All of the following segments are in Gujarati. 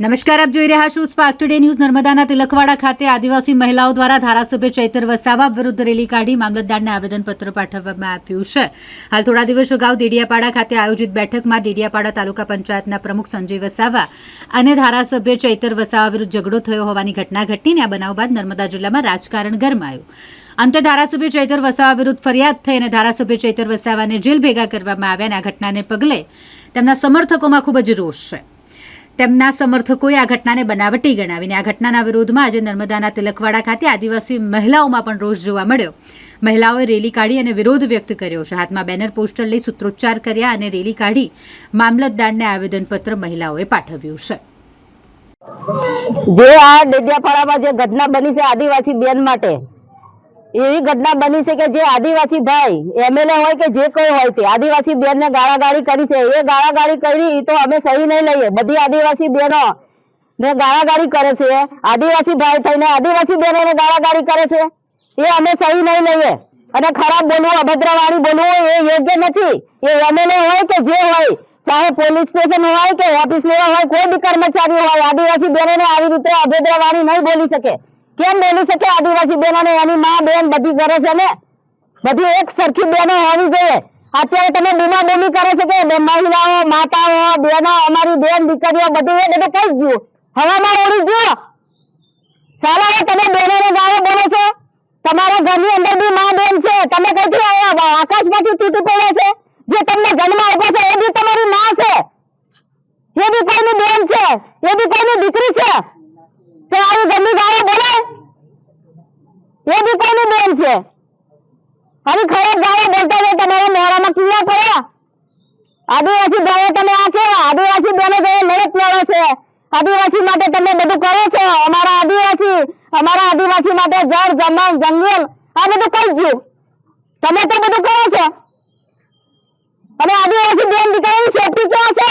નમસ્કાર, આપ જોઈ રહ્યા છો સ્પાર્ક ટુડે ન્યૂઝ નર્મદાના તિલકવાડા ખાતે આદિવાસી મહિલાઓ દ્વારા ધારાસભ્ય ચૈતર વસાવા વિરુદ્ધ રેલી કાઢી મામલતદારને આવેદનપત્ર પાઠવવામાં આવ્યું છે. હાલ થોડા દિવસ અગાઉ દેડિયાપાડા ખાતે આયોજિત બેઠકમાં દેડિયાપાડા તાલુકા પંચાયતના પ્રમુખ સંજય વસાવા અને ધારાસભ્ય ચૈતર વસાવા વિરુદ્ધ ઝઘડો થયો હોવાની ઘટના ઘટીને આ બનાવ બાદ નર્મદા જિલ્લામાં રાજકારણ ગરમાયું. અંતે ધારાસભ્ય ચૈતર વસાવા વિરુદ્ધ ફરિયાદ થઈ અને ધારાસભ્ય ચૈતર વસાવાને જેલ ભેગા કરવામાં આવ્યા અને આ ઘટનાને પગલે તેમના સમર્થકોમાં ખૂબ જ રોષ છે. તેમના સમર્થકોએ આ ઘટનાને બનાવટી ગણાવીને આ ઘટનાના વિરોધમાં આજે નર્મદાના તિલકવાડા ખાતે આદિવાસી મહિલાઓમાં પણ રોષ જોવા મળ્યો. મહિલાઓએ રેલી કાઢી અને વિરોધ વ્યક્ત કર્યો છે. હાથમાં બેનર પોસ્ટર લઈ સૂત્રોચ્ચાર કર્યા અને રેલી કાઢી મામલતદારને આવેદનપત્ર મહિલાઓએ પાઠવ્યું છે. જે આ ડેડિયાપાડામાં જે ઘટના બની છે આદિવાસી બેન માટે એવી ઘટના બની છે કે જે આદિવાસી ભાઈ, એમએલએ હોય કે જે કોઈ હોય તે, આદિવાસી બેન ને ગાળાગાળી કરી છે. એ ગાળાગાળી કરી તો અમે સહી નહીં લઈએ. બધી આદિવાસી બહેનો ને ગાળાગાળી કરે છે. આદિવાસી ભાઈ થઈને આદિવાસી બહેનોને ગાળાગાળી કરે છે. એ અમે સહી નહીં લઈએ. અને ખરાબ બોલવું અભદ્ર વાણી બોલવું એ યોગ્ય નથી. એ એમએલએ હોય કે જે હોય, ચાહે પોલીસ સ્ટેશન હોય કે ઓફિસ લેવા હોય, કોઈ બી કર્મચારી હોય, આદિવાસી બહેનોને આવી રીતે અભદ્ર વાણી નહીં બોલી શકે. કેમ બોલી શકે આદિવાસી બહેનોને? એની માં બેન બધી કરે છે ને? બધી એક સરખી બહેનો હોવી જોઈએ. અત્યારે તમે બૂમા બૂમી કરે છે કે મહિલાઓ, માતાઓ, બહેનો, અમારી બેન દીકરીઓ બધું એ બધું કઈ ગયું હવામાં ઓળી ગયો હવે તમે બહેનોને ગાળો બોલો છો. તમારા ઘરની અંદર બી માં બેન છે. તમે કઈથી આવ્યા આકાશમાંથી તૂટી પડે છે. જે તમને જન્મ આપ્યો છે, એ બી તમારી માં છે. એ બી કોઈની બેન છે. એ બી કોઈની દીકરી છે. તો આવી ગંદી એ બી કોઈની બેન છે? હવે ખરાબ ગાળો બોલતા હોય તમારા મોઢામાં કીડા પડ્યા આદિવાસી ભાઈઓ તમે આ કેવા? આદિવાસી બેનો જોડે લડત લડો છે. આદિવાસી માટે તમે બધું કરો છો. અમારા આદિવાસી અમારા આદિવાસી માટે જળ જમણ જંગલ, આ બધું કઈ ગયું? તમે તો બધું કરો છો. અને આદિવાસી બેન દીકરાની સેફટી ક્યાં છે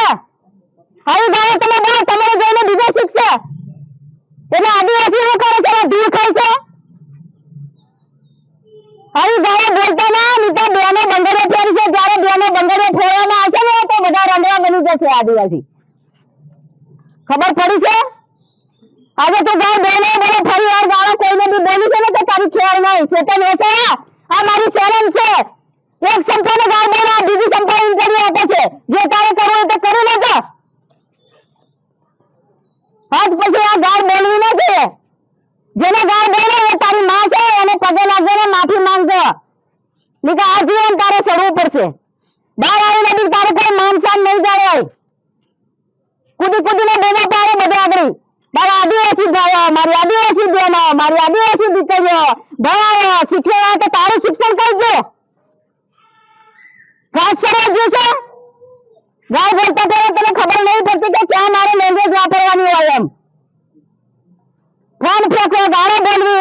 આવી ગાળો તમે બોલો તમારે જોઈને બીજા શીખશે એટલે આદિવાસી શું કરે છે એના ધૂળ ખાય છે આવી ગાળો બોલતા ના નહીં તો બેનો બંગડો ફેરશે જ્યારે બેનો બંગડો ફેરવામાં આવશે ને તો બધા જશે આદિવાસી. ખબર પડી છે? આજે તો ગાળ બોલે બોલે, ફરી વાર ગાળો, કોઈને બી બોલી છે ને તો તારી ખેર નહીં ચેતન હશે આ મારી ચેલેન્જ છે. એક સંપાને ગાળ બોલો બીજી સંપા ઇન્ટરવ્યુ આપે છે. જે તારે કરવું તો કરી લેજો. આજ પછી આ ગાળ બોલવી ના જોઈએ. જેને ગાળ બોલે એ તારી માં છે, એને પગે લાગજો ને માફી માંગજો નીકે, આ જીવન તારે સડવું પડશે. બહાર આવીને બી તારે કોઈ માન શાન નહીં જાળવાય કૂદી કૂદીને બોલવા પાડે બધે મારા આદિવાસી ભાઈઓ મારી આદિવાસી બહેનો મારી આદિવાસી દીકરીઓ ભણાવો શીખવાડો તો તારું શિક્ષણ કરજો. ઘાસ સરવા જશે બોલતા પહેલા તને ખબર નહીં પડતી કે ક્યાં મારે લેંગ્વેજ વાપરવાની હોય એમ. ફોન ફેંકવો, ગાળો બોલવી.